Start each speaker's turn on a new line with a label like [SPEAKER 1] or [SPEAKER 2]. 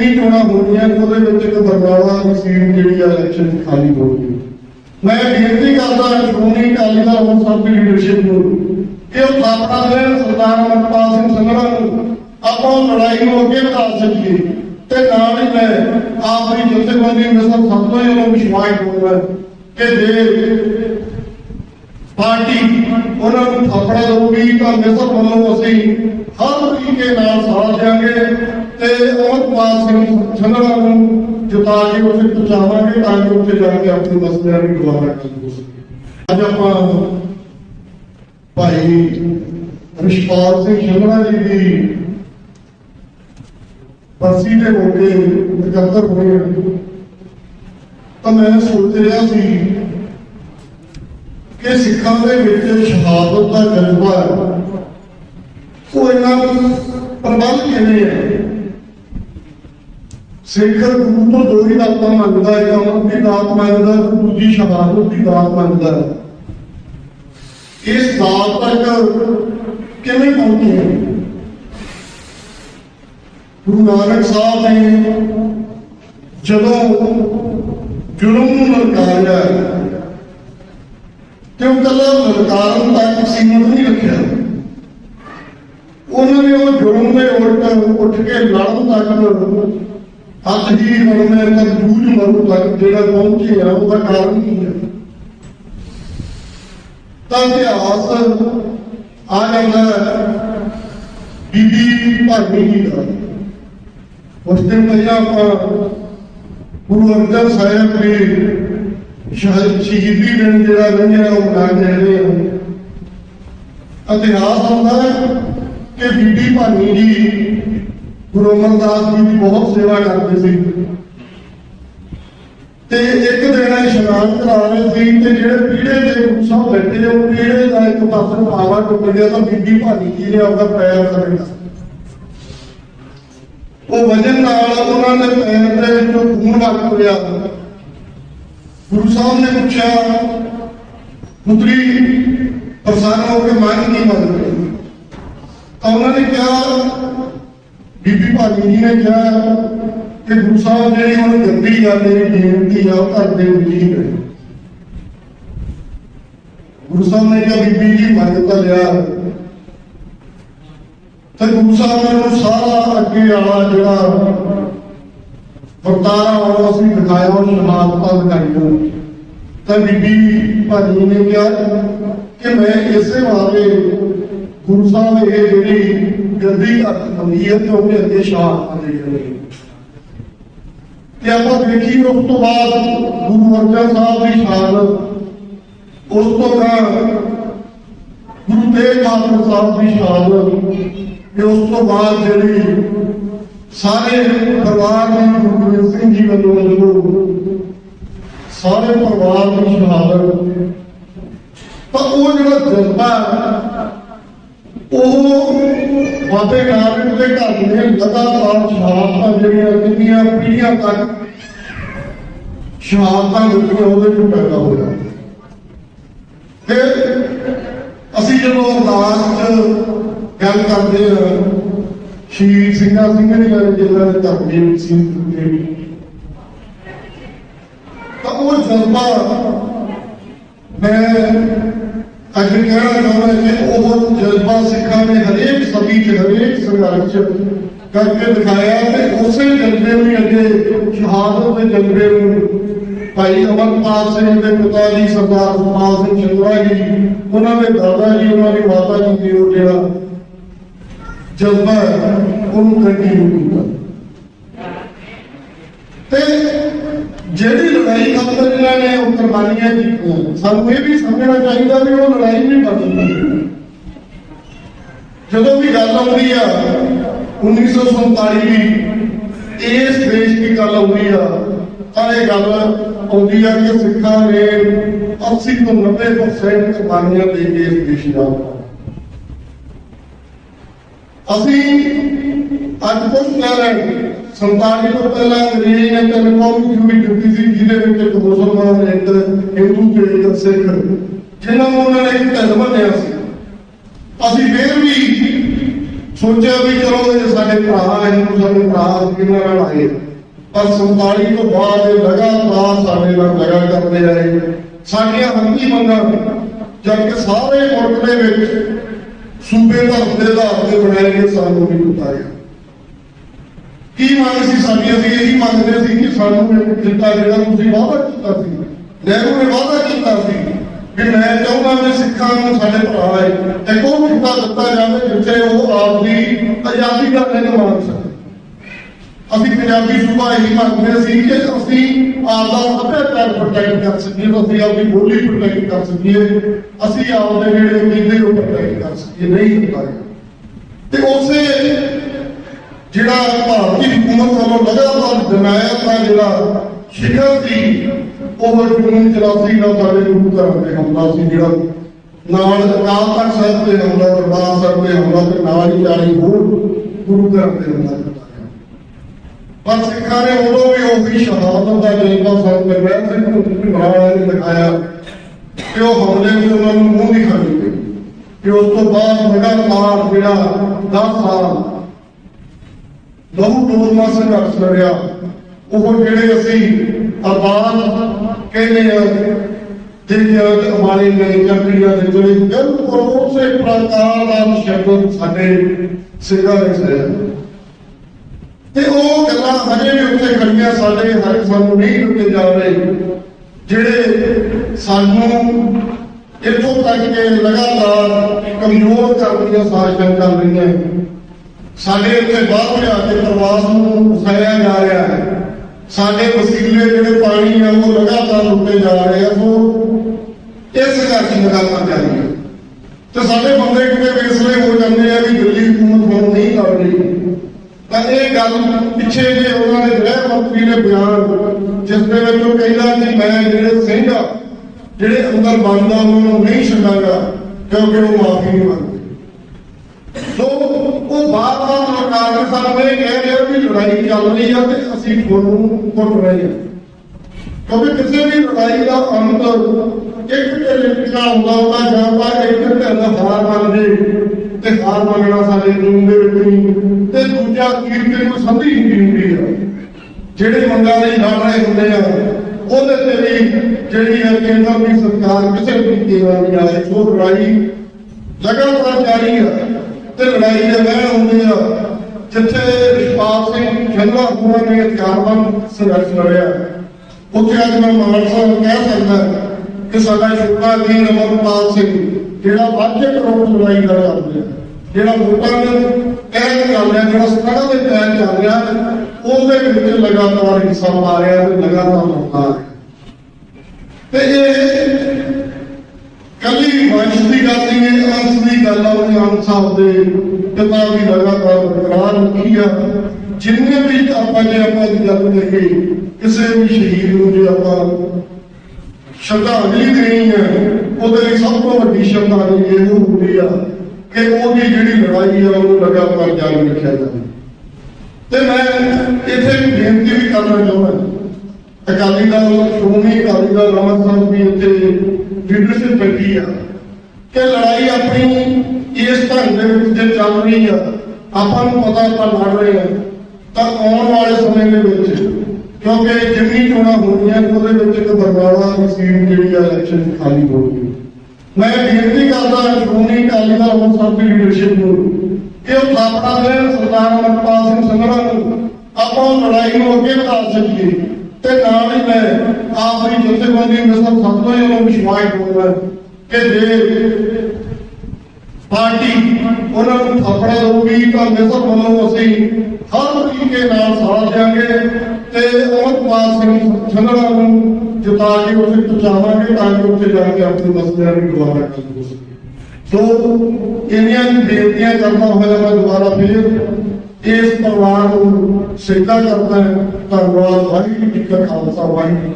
[SPEAKER 1] Mini ਚੋਣਾਂ ਹੋਣੀਆਂ ਉਹਦੇ ਵਿੱਚ ਇੱਕ ਬਰਨਾਲਾ ਦੀ ਸੀਟ ਜਿਹੜੀ ਆ ਇਲੈਕਸ਼ਨ ਖਾਲੀ ਹੋ ਮੈਂ ਬੇਨਤੀ ਕਰਦਾ ਸ਼੍ਰੋਮਣੀ ਅਕਾਲੀ ਦਲ ਹੁਣ ਸਭ ਦੀ ਲੀਡਰਸ਼ਿਪ ਨੂੰ ਕਿ ਉਹ ਥਾਪੜਾ ਦੇਣ ਸਰਦਾਰ ਅਮਰਪਾਲ ਸਿੰਘ ਸੰਗੜਾ ਨੂੰ ਆਪਾਂ ਲੜਾਈ ਨੂੰ ਅੱਗੇ ਵਧਾ ਸਕੀਏ ਤੇ ਨਾਲ ਹੀ ਮੈਂ ਆਪਣੀ ਜਥੇਬੰਦੀ ਮਿਸਰ ਸਤਵੇਂ ਨੂੰ ਵਿਸ਼ਵਾਸ ਕਰਦਾ ਕਿ ਜੇ ਪਾਰਟੀ ਉਹਨਾਂ ਨੂੰ ਥਾਪੜਾ ਦੇਊਗੀ ਤਾਂ ਮਿਸਰ ਵੱਲੋਂ ਅਸੀਂ ਹਰ ਤਰੀਕੇ ਨਾਲ ਸਾਥ ਦਿਆਂਗੇ ਤੇ ਅਮਰਪਾਲ ਸਿੰਘ ਸੰਘਣਾ ਨੂੰ ਜਿਤਾ ਕੇ ਉੱਥੇ ਪਹੁੰਚਾਵਾਂਗੇ ਤਾਂ ਕਿ ਉੱਥੇ ਜਾ ਕੇ ਆਪਣੀ ਮਸਲਿਆਂ ਦੀ ਦੁਆਰਾ ਕਰ ਸਕੀਏ ਅੱਜ ਆਪਾਂ ਭਾਈ ਰਿਸ਼ਪਾਲ ਸਿੰਘ ਸੰਘਣਾ ਜੀ ਦੀ ਬਰਸੀ ਦੇ ਮੌਕੇ ਇਕੱਤਰ ਹੋਏ ਹਾਂ। ਤਾਂ ਮੈਂ ਸੋਚ ਰਿਹਾ ਸੀ ਕਿ ਸਿੱਖਾਂ ਦੇ ਵਿੱਚ ਸ਼ਹਾਦਤ ਦਾ ਜਜ਼ਬਾ ਹੈ। ਉਹ ਇਹਨਾਂ ਪ੍ਰਬੰਧ ਕਿਵੇਂ ਹੈ? ਸਿੱਖ ਗੁਰੂ ਤੋਂ ਦੋ ਹੀ ਦਾਤਾਂ ਮੰਗਦਾ ਹੈ ਅਮਰ ਦੀ ਦਾਤ ਮੰਗਦਾ ਦੂਜੀ ਸ਼ਹਾਦਤ ਦੀ ਦਾਤ ਮੰਗਦਾ ਹੈ? ਇਸ ਦਾਤ ਤੱਕ ਕਿਵੇਂ ਪਹੁੰਚੇ? ਗੁਰੂ ਨਾਨਕ ਸਾਹਿਬ ਨੇ ਜਦੋਂ ਜ਼ੁਲਮ ਨੂੰ ਲਲਕਾਰਿਆ ਤੇ ਉਹ ਕੱਲਾ ਲਲਕਾਰਨ ਤੱਕ ਸੀਮਤ ਨਹੀਂ ਰੱਖਿਆ ਉਹਨਾਂ ਨੇ ਉਹ ਜ਼ੁਲਮ ਦੇ ਉਲਟ ਉੱਠ ਕੇ ਲੜਨ ਤੱਕ ਹੱਥ ਹੀ ਮਰਨੇ ਤੱਕ ਜੂਝ ਮਰੂ ਤੱਕ ਜਿਹੜਾ ਪਹੁੰਚੇ ਆ ਉਹਦਾ ਕਾਰਨ ਕੀ ਹੈ ਤਾਂ ਇਤਿਹਾਸ ਆ ਜਾਂਦਾ ਹੈ ਬੀਬੀ ਭਾਨੀ ਜੀ ਦਾ ਉਸ ਦਿਨ ਪਹਿਲਾਂ ਆਪਾਂ ਗੁਰੂ ਅਰਜਨ ਸਾਹਿਬ ਦੇ ਸ਼ਹੀਦੀ ਦਿਨ ਜਿਹੜਾ ਲੰਘਿਆ, ਉਹ ਮਨਾ ਰਹੇ ਹਾਂ ਇਤਿਹਾਸ ਹੁੰਦਾ ਹੈ ਕਿ ਬੀਬੀ ਭਾਨੀ ਜੀ ਗੁਰੂ ਅਮਰਦਾਸ ਜੀ ਦੀ ਬਹੁਤ ਸੇਵਾ ਕਰਦੇ ਸੀ। ਤੇ ਇੱਕ ਦਿਨ ਇਸ਼ਨਾਨ ਕਰਾ ਰਹੇ ਸੀ ਤੇ ਜਿਹੜੇ ਪੀੜੇ ਦੇ ਗੁੱਸਾ ਬੈਠੇ ਉਹ ਪੀੜੇ ਦਾ ਇੱਕ ਪਾਸੇ ਪਾਵਾ ਟੁੱਟ ਗਿਆ ਤਾਂ ਬੀਬੀ ਭਾਨੀ ਜੀ ਨੇ ਆਪਦਾ ਪੈਰ ਥੱਲੇ ਉਹ ਵਜਨ ਨਾਲ ਉਹਨਾਂ ਨੇ ਪੈਰ ਦੇ ਵਿੱਚੋਂ ਖੂਨ ਵਗ ਪਿਆ ਗੁਰੂ ਸਾਹਿਬ ਨੇ ਪੁੱਛਿਆ, ਪੁੱਤਰੀ, ਪ੍ਰਸੰਨ ਹੋ ਕੇ ਮੰਨ ਨਹੀਂ ਮੰਨ ਤਾਂ ਉਹਨਾਂ ਨੇ ਕਿਹਾ, ਬੀਬੀ ਭਾਜੀ ਜੀ ਨੇ ਕਿਹਾ ਕਿ ਗੁਰੂ ਸਾਹਿਬ ਜਿਹੜੀ ਹੁਣ ਗੰਦੀ ਗੱਲ ਹੈ ਬੇਨਤੀ ਆ, ਉਹ ਘਰ ਦੇ ਵਿੱਚ ਹੀ ਗੁਰੂ ਸਾਹਿਬ ਨੇ ਕਿਹਾ, ਬੀਬੀ ਜੀ ਮੰਨ ਤਾਂ ਲਿਆ। ਤੇ ਗੁਰੂ ਸਾਹਿਬ ਨੇ ਸਾਰਾ ਅੱਗੇ ਵਾਲਾ ਜਿਹੜਾ ਵਰਤਾਰਾ ਉਹ ਅਸੀਂ ਦਿਖਾਇਆ ਉਹ ਸ਼ਹਾਦਤਾਂ ਦਿਖਾਈਆਂ ਤਾਂ ਬੀਬੀ ਭਾਜੀ ਨੇ ਕਿਹਾ ਕਿ ਮੈਂ ਇਸੇ ਵਾਰੇ ਗੁਰੂ ਸਾਹਿਬ ਇਹ ਜਿਹੜੀ ਗੰਦੀ ਹੱਥ ਹੁੰਦੀ ਹੈ ਤੇ ਅੱਗੇ ਸ਼ਹਾਦਤਾਂ ਦੇ ਰਹੇ ਤੇ ਆਪਾਂ ਦੇਖੀ ਉਸ ਤੋਂ ਬਾਅਦ ਗੁਰੂ ਅਰਜਨ ਸਾਹਿਬ ਦੀ ਸ਼ਾਨ, ਉਸ ਤੋਂ ਬਾਅਦ ਗੁਰੂ ਤੇਗ ਬਹਾਦਰ ਸਾਹਿਬ ਦੀ ਸ਼ਾਨ, ਤੇ ਉਸ ਤੋਂ ਬਾਅਦ ਜਿਹੜੀ ਸਾਰੇ ਪਰਿਵਾਰ ਦੀ ਗੁਰੂ ਗੋਬਿੰਦ ਸਿੰਘ ਜੀ ਵੱਲੋਂ ਜਦੋਂ ਸਾਰੇ ਪਰਿਵਾਰ ਦੀ ਸ਼ਹਾਦਤ। ਤਾਂ ਉਹ ਜਿਹੜਾ ਜਜ਼ਬਾ ਉਹ ਬਾਬੇ ਨਾਨਕ ਦੇ ਘਰ ਨੇ ਲਗਾਤਾਰ ਸ਼ਹਾਦਤਾਂ ਜਿਹੜੀਆਂ ਕਿੰਨੀਆਂ ਪੀੜ੍ਹੀਆਂ ਤੱਕ ਸ਼ਹਾਦਤਾਂ ਦਿੱਤੀਆਂ, ਉਹਦੇ ਤੋਂ ਪੈਦਾ ਹੋਇਆ। ਤੇ ਅਸੀਂ ਜਦੋਂ ਅਰਦਾਸ ਚ ਗੱਲ ਕਰਦੇ ਹਾਂ ਸ਼ਹੀਦ ਸਿੰਘਾਂ ਸਿੰਘਾਂ ਦੀ ਗੱਲ ਜਿਨ੍ਹਾਂ ਦੇ ਧਰਮੀ ਸਿੰਘ ਜੀ ਤਾਂ ਉਹ ਜਜ਼ਬਾ ਮੈਂ ਅੱਜ ਕਹਿਣਾ ਚਾਹੁੰਦਾ ਕਿ ਉਹ ਜਜ਼ਬਾ ਸਿੱਖਾਂ ਨੇ ਹਰੇਕ ਸਦੀ ਚ ਹਰੇਕ ਸੰਘਰਸ਼ ਕਰਕੇ ਦਿਖਾਇਆ ਤੇ ਉਸੇ ਜਜ਼ਬੇ ਨੂੰ ਅੱਗੇ ਸ਼ਹਾਦਤ ਦੇ ਜਜ਼ਬੇ ਨੂੰ ਭਾਈ ਅਮਰਪਾਲ ਸਿੰਘ ਦੇ ਪਿਤਾ ਜੀ ਸਰਦਾਰ ਸੁਪਾਲ ਸਿੰਘ ਚੰਦਰਾ ਜੀ ਉਹਨਾਂ ਦੇ ਦਾਦਾ ਜੀ ਉਹਨਾਂ ਦੀ ਮਾਤਾ ਜੀ ਦੀ ਉਹ ਜਿਹੜਾ ਜਜ਼ਬਾ ਉਹਨੂੰ ਕੰਟੀਨਿਊ ਕੀਤਾ ਤੇ ਜਿਹੜੀ ਲੜਾਈ ਖਾਤਰ ਇਹਨਾਂ ਨੇ ਉਹ ਕੁਰਬਾਨੀਆਂ ਦਿੱਤੀਆਂ ਸਾਨੂੰ ਇਹ ਵੀ ਸਮਝਣਾ ਚਾਹੀਦਾ ਵੀ ਉਹ ਲੜਾਈ ਨਹੀਂ ਬਦਲਦੀ ਜਦੋਂ ਵੀ ਗੱਲ ਆਉਂਦੀ ਆ 1947 ਦੀ ਇਸ ਦੇਸ਼ ਦੀ ਗੱਲ ਆਉਂਦੀ ਆ, ਤਾਂ ਇਹ ਗੱਲ ਆਉਂਦੀ ਆ ਕਿ ਸਿੱਖਾਂ ਨੇ 80 ਤੋਂ 90% ਕੁਰਬਾਨੀਆਂ ਦੇ ਕੇ ਇਸ ਦੇਸ਼ ਦਾ ਅਸੀਂ ਅੱਜ ਕੁਝ ਕਹਿ ਰਹੇ ਹਾਂ। 47 ਤੋਂ ਪਹਿਲਾਂ ਅੰਗਰੇਜ਼ ਨੇ ਤਿੰਨ ਕੌਮ ਯੂਨਿਟ ਦਿੱਤੀ ਸੀ, ਜਿਹਦੇ ਵਿੱਚ ਇੱਕ ਮੁਸਲਮਾਨ, ਇੱਕ ਹਿੰਦੂ ਤੇ ਇੱਕ ਸਿੱਖ, ਜਿਨ੍ਹਾਂ ਨੂੰ ਉਹਨਾਂ ਨੇ ਧਰਮ ਮੰਨਿਆ ਸੀ ਅਸੀਂ ਫੇਰ ਵੀ ਸੋਚਿਆ ਵੀ ਚਲੋ ਇਹ ਸਾਡੇ ਭਰਾ ਹਿੰਦੂ ਸਾਡੇ ਭਰਾ ਕਿੰਨਾ ਨਾਲ ਆਏ ਪਰ 47 ਤੋਂ ਬਾਅਦ ਇਹ ਲਗਾਤਾਰ ਸਾਡੇ ਨਾਲ ਲਗਾ ਕਰਦੇ ਆਏ ਸਾਡੀਆਂ ਹੱਕੀ ਮੰਗਾਂ ਜਦ ਕਿ ਸਾਰੇ ਮੁਲਕ ਦੇ ਵਿੱਚ ਸੂਬੇ ਧਰਮ ਦੇ ਆਧਾਰ ਤੇ ਬਣਾਏ ਗਏ ਸਾਨੂੰ ਵੀ ਉਤਾਰਿਆ ਕੀ ਮੰਗ ਸੀ ਸਾਡੀ? ਅਸੀਂ ਇਹੀ ਮੰਗਦੇ ਸੀ ਕਿ ਸਾਨੂੰ ਇੱਕ ਜਿੱਤਾ ਜਿਹੜਾ ਤੁਸੀਂ ਵਾਅਦਾ ਕੀਤਾ ਸੀ, ਨਹਿਰੂ ਨੇ ਵਾਅਦਾ ਕੀਤਾ ਸੀ ਕਿ ਮੈਂ ਚਾਹੁੰਦਾ ਵੀ ਸਿੱਖਾਂ ਨੂੰ ਸਾਡੇ ਭਰਾ ਹੈ ਤੇ ਉਹ ਖਿੱਤਾ ਦਿੱਤਾ ਜਾਵੇ ਜਿੱਥੇ ਉਹ ਆਪਦੀ ਆਜ਼ਾਦੀ ਦਾ ਨਿਰਮਾਣ ਮਾਣ ਅਸੀਂ ਪੰਜਾਬੀ ਸੂਬਾ ਇਹੀ ਮੰਗਦੇ ਸੀ ਕਿ ਅਸੀਂ ਆਪਦਾ ਸੱਭਿਆਚਾਰ ਪ੍ਰੋਟੈਕਟ ਕਰ ਸਕੀਏ ਅਸੀਂ ਆਪਦੀ ਬੋਲੀ ਪ੍ਰੋਟੈਕਟ ਕਰ ਸਕੀਏ। ਅਸੀਂ ਆਪਦੇ ਜਿਹੜੇ ਕਿੰਦੇ ਨੂੰ ਪ੍ਰੋਟੈਕਟ ਕਰ ਸਕੀਏ, ਨਹੀਂ ਹੁੰਦਾ ਤੇ ਉਸੇ ਜਿਹੜਾ ਭਾਰਤੀ ਹਕੂਮਤ ਵੱਲੋਂ ਲਗਾਤਾਰ ਜਮਾਇਤ ਦਾ ਜਿਹੜਾ ਸ਼ਿਖਰ ਸੀ, ਉਹ ਜੂਨ 84 ਦਾ ਸਾਡੇ ਗੁਰੂ ਘਰਾਂ ਤੇ ਹਮਲਾ ਸੀ, ਜਿਹੜਾ ਨਾਲ ਅਕਾਲ ਤਖਤ ਸਾਹਿਬ ਤੇ ਹਮਲਾ, ਦਰਬਾਰ ਸਾਹਿਬ ਤੇ ਹਮਲਾ ਤੇ ਨਾਲ ਹੀ 40 ਹੋਰ ਗੁਰੂ ਘਰਾਂ ਤੇ ਹਮਲਾ ਪਰ ਸਿੱਖਾਂ ਨੇ ਉਦੋਂ ਵੀ ਉਹੀ ਸ਼ਹਾਦਤ ਦਾ ਜਜ਼ਬਾ ਸਾਨੂੰ ਗੁਰਮੇਲ ਸਿੰਘ ਨੂੰ ਨੇ ਦਿਖਾਇਆ ਕਿ ਉਹ ਹਮਲੇ ਵਿੱਚ ਉਹਨਾਂ ਨੂੰ ਮੂੰਹ ਨਹੀਂ ਖਾਣੀ ਕਿ ਉਸ ਤੋਂ ਬਾਅਦ ਲਗਾਤਾਰ ਜਿਹੜਾ 10 ਸਾਲ ਲਹੂ ਡੋਲਮਾ ਸੰਘਰਸ਼ ਲੜਿਆ, ਉਹ ਜਿਹੜੇ ਅਸੀਂ ਆਬਾਦ ਕਹਿੰਦੇ ਆ ਜਿਹੜੇ ਹਮਾਰੇ ਲਈ ਚੱਕਰੀਆਂ ਦੇ ਜਿਹੜੇ ਬਿਲਕੁਲ ਉਸੇ ਪ੍ਰਕਾਰ ਦਾ ਸ਼ਬਦ ਸਾਡੇ ਸਿੰਘਾਂ ਵਿੱਚ ਤੇ ਉਹ ਗੱਲਾਂ ਹਜੇ ਵੀ ਉੱਥੇ ਖੜੀਆਂ, ਸਾਡੇ ਹਰੇ ਸਾਨੂੰ ਨਹੀਂ ਲੁੱਟੇ ਜਾ ਰਹੇ ਜਿਹੜੇ ਸਾਨੂੰ ਇੱਥੋਂ ਤੱਕ ਕਿ ਲਗਾਤਾਰ ਕਮਜ਼ੋਰ ਕਰਦੀਆਂ ਸਾਜ਼ਿਸ਼ਾਂ ਕਰ ਰਹੀਆਂ ਸਾਡੇ ਉੱਤੇ ਬਾਹਰ ਲਿਆ ਕੇ ਪ੍ਰਵਾਸ ਨੂੰ ਉਸਾਰਿਆ ਜਾ ਰਿਹਾ ਹੈ। ਸਾਡੇ ਵਸੀਲੇ ਜਿਹੜੇ ਪਾਣੀ ਆ, ਉਹ ਲਗਾਤਾਰ ਲੁੱਟੇ ਜਾ ਰਹੇ ਆ, ਸੋ ਇਸ ਕਰਕੇ ਲਗਾਤਾਰ ਜਾਰੀ ਹੈ ਤੇ ਸਾਡੇ ਬੰਦੇ ਕਿਤੇ ਵੇਸਲੇ ਹੋ ਜਾਂਦੇ ਆ ਵੀ ਦਿੱਲੀ ਹਕੂਮਤ ਹੁਣ ਨਹੀਂ ਕਰ ਰਹੀ। ਤਾਂ ਇਹ ਗੱਲ ਪਿੱਛੇ ਜੇ ਉਹਨਾਂ ਦੇ ਗ੍ਰਹਿ ਮੰਤਰੀ ਨੇ ਬਿਆਨ ਜਿਸ ਦੇ ਵਿੱਚ ਉਹ ਕਹਿੰਦਾ ਕਿ ਮੈਂ ਜਿਹੜੇ ਸਿੰਘ ਆ, ਜਿਹੜੇ ਅੰਦਰ ਬੰਦ ਆ ਉਹਨਾਂ ਨੂੰ ਨਹੀਂ ਛੱਡਾਂਗਾ, ਕਿਉਂਕਿ ਉਹ ਮਾਫੀ ਨਹੀਂ ਮੰਗਦੇ। ਸੋ ਉਹ ਬਾਰ-ਬਾਰ ਸਰਕਾਰ ਦੇ ਸਾਹਮਣੇ ਕਹਿ ਰਿਹਾ ਵੀ ਲੜਾਈ ਚੱਲ ਰਹੀ ਆ ਤੇ ਅਸੀਂ ਤੁਹਾਨੂੰ ਕੁੱਟ ਰਹੇ ਹਾਂ ਕਿਉਂਕਿ ਕਿਸੇ ਵੀ ਲੜਾਈ ਦਾ ਅੰਤ ਇੱਕ ਢਿੱਲਾ ਹੁੰਦਾ ਹੁੰਦਾ ਜਾਂ ਤਾਂ ਇੱਕ ਢਿੱਲ ਹਾਰ ਮੰਨ ਜੇ ਤੇ ਹਾਰ ਮੰਨਣਾ ਸਾਡੇ ਜੂਨ ਦੇ ਵਿੱਚ ਨਹੀਂ। ਤੇ ਦੂਜਾ ਕੀਰ ਤੇ ਸੰਧੀ ਹੁੰਦੀ ਹੁੰਦੀ ਆ। ਜਿਹੜੇ ਮੰਗਾਂ ਲਈ ਲੜ ਹੁੰਦੇ ਆ, ਉਹਦੇ ਤੇ ਵੀ ਜਿਹੜੀ ਹੈ ਕੇਂਦਰ ਦੀ ਸਰਕਾਰ ਕਿਸੇ ਵੀ ਤਰੀਕੇ ਨਹੀਂ ਆਏ ਉਹ ਲੜਾਈ ਲਗਾਤਾਰ ਜਾਰੀ ਆ ਤੇ ਲੜਾਈ ਦੇ ਵਹਿਣ ਹੁੰਦੇ ਆ। ਜਿੱਥੇ ਰਿਸ਼ਪਾਲ ਸਿੰਘ ਜੰਗਲਾ ਹੋਰਾਂ ਨੇ ਹਥਿਆਰਬੰਦ ਸੰਘਰਸ਼ ਲੜਿਆ। ਉੱਥੇ ਅੱਜ ਮੈਂ ਮਾਨਸਾ ਨੂੰ ਕਹਿ ਸਕਦਾ ਕਿ ਸਾਡਾ ਛੋਟਾ ਵੀਰ ਅਮਰਪਾਲ ਸਿੰਘ ਜਿਹੜਾ ਵਾਜੇ ਕਰੋੜ ਲੜਾਈ ਕਰ ਰਿਹਾ ਜਿਹੜਾ ਵੋਟਾਂ ਨੂੰ ਕਹਿ ਕਰ ਰਿਹਾ, ਜਿਹੜਾ ਸੜਾ ਦੇ ਪੈਰ ਚੱਲ ਰਿਹਾ ਉਹਦੇ ਵਿੱਚ ਲਗਾਤਾਰ ਹਿੱਸਾ ਪਾ ਰਿਹਾ ਤੇ ਲਗਾਤਾਰ ਲੜਦਾ ਤੇ ਇਹ ਕੱਲੀ ਵੰਸ਼ ਦੀ ਗੱਲ ਨਹੀਂ ਹੈ, ਅੰਸ਼ ਦੀ ਗੱਲ ਆ, ਉਹਨੇ ਅੰਸ਼ ਸਾਹਿਬ ਦੇ ਪਿਤਾ ਵੀ ਲਗਾਤਾਰ ਬਰਕਰਾਰ ਰੱਖੀ ਆ। ਜਿੰਨੇ ਵੀ ਆਪਾਂ ਜੇ ਆਪਾਂ ਦੀ ਗੱਲ ਕਰੀਏ, ਕਿਸੇ ਵੀ ਸ਼ਹੀਦ ਨੂੰ ਜੇ ਆਪਾਂ ਸ਼ਰਧਾਂਜਲੀ ਦੇਣੀ ਹੈ ਉਹਦੇ ਲਈ ਸਭ ਤੋਂ ਵੱਡੀ ਸ਼ਰਧਾਂਜਲੀ ਇਹ ਹੁੰਦੀ ਆ ਕਿ ਉਹਦੀ ਜਿਹੜੀ ਲੜਾਈ ਆ, ਉਹਨੂੰ ਲਗਾਤਾਰ ਜਾਰੀ ਰੱਖਿਆ ਜਾਵੇ। ਤੇ ਮੈਂ ਇੱਥੇ ਵੀ ਬੇਨਤੀ ਵੀ ਕਰਨਾ ਚਾਹੁੰਦਾ ਅਕਾਲੀ ਦਲ, ਸ਼੍ਰੋਮਣੀ ਅਕਾਲੀ ਦਲ ਅੰਮ੍ਰਿਤਸਰ ਵੀ ਇੱਥੇ ਲੀਡਰਸ਼ਿਪ ਬੈਠੀ ਆ ਕਿ ਲੜਾਈ ਆਪਣੀ ਇਸ ਢੰਗ ਦੇ ਵਿੱਚ ਜੇ ਚੱਲ ਰਹੀ ਆ, ਆਪਾਂ ਨੂੰ ਪਤਾ ਆਪਾਂ ਲੜ ਰਹੇ ਆ, ਤਾਂ ਆਉਣ ਵਾਲੇ ਸਮੇਂ ਦੇ ਵਿੱਚ, ਕਿਉਂਕਿ ਜਿੰਨੀ ਚੋਣਾਂ ਹੋਣੀਆਂ ਉਹਦੇ ਵਿੱਚ ਇੱਕ ਬਰਨਾਲਾ ਦੀ ਸੀਟ ਜਿਹੜੀ ਆ ਇਲੈਕਸ਼ਨ ਖਾਲੀ ਹੋਊਗੀ ਮੈਂ ਬੇਨਤੀ ਕਰਦਾ ਸ਼੍ਰੋਮਣੀ ਅਕਾਲੀ ਦਲ ਅੰਮ੍ਰਿਤਸਰ ਦੀ ਲੀਡਰਸ਼ਿਪ ਨੂੰ ਕਿ ਉਹ ਥਾਪੜਾ ਦੇਣ ਸਰਦਾਰ ਅਮਰਪਾਲ ਸਿੰਘ ਸੰਘਣਾ ਨੂੰ ਆਪਾਂ ਲੜਾਈ ਨੂੰ ਅੱਗੇ ਵਧਾ ਸਕੀਏ। ਤੇ ਨਾਲ ਹੀ ਮੈਂ ਆਪਣੀ ਜਥੇਬੰਦੀ ਮਿਸਲ ਸਤਵੇਂ ਨੂੰ ਵਿਸ਼ਵਾਸ ਦਊਂਗਾ ਕਿ ਜੇ ਪਾਰਟੀ ਉਹਨਾਂ ਨੂੰ ਥਾਪੜਾ ਦਊਗੀ ਤਾਂ ਮਿਸਲ ਵੱਲੋਂ ਅਸੀਂ ਹਰ ਤਰੀਕੇ ਨਾਲ ਸਾਥ ਦਿਆਂਗੇ ਤੇ ਅਮਰਪਾਲ ਸਿੰਘ ਸੰਘਣਾ ਨੂੰ ਜਿਤਾ ਕੇ ਉੱਥੇ ਪਹੁੰਚਾਵਾਂਗੇ ਤਾਂ ਕਿ ਉੱਥੇ ਜਾ ਕੇ ਆਪਣੇ ਮਸਲਿਆਂ ਨੂੰ ਦੁਬਾਰਾ ਕਰ ਸਕੀਏ। ਸੋ ਇੰਨੀਆਂ ਬੇਨਤੀਆਂ ਕਰਦਾ ਹੋਇਆ ਮੈਂ ਦੁਬਾਰਾ ਫਿਰ ਇਸ ਪਰਿਵਾਰ ਨੂੰ ਸਿੱਧਾ ਕਰਦਾ ਧੰਨਵਾਦ, ਵਾਹਿਗੁਰੂ ਜੀ ਕਾ ਖਾਲਸਾ, ਵਾਹਿਗੁਰੂ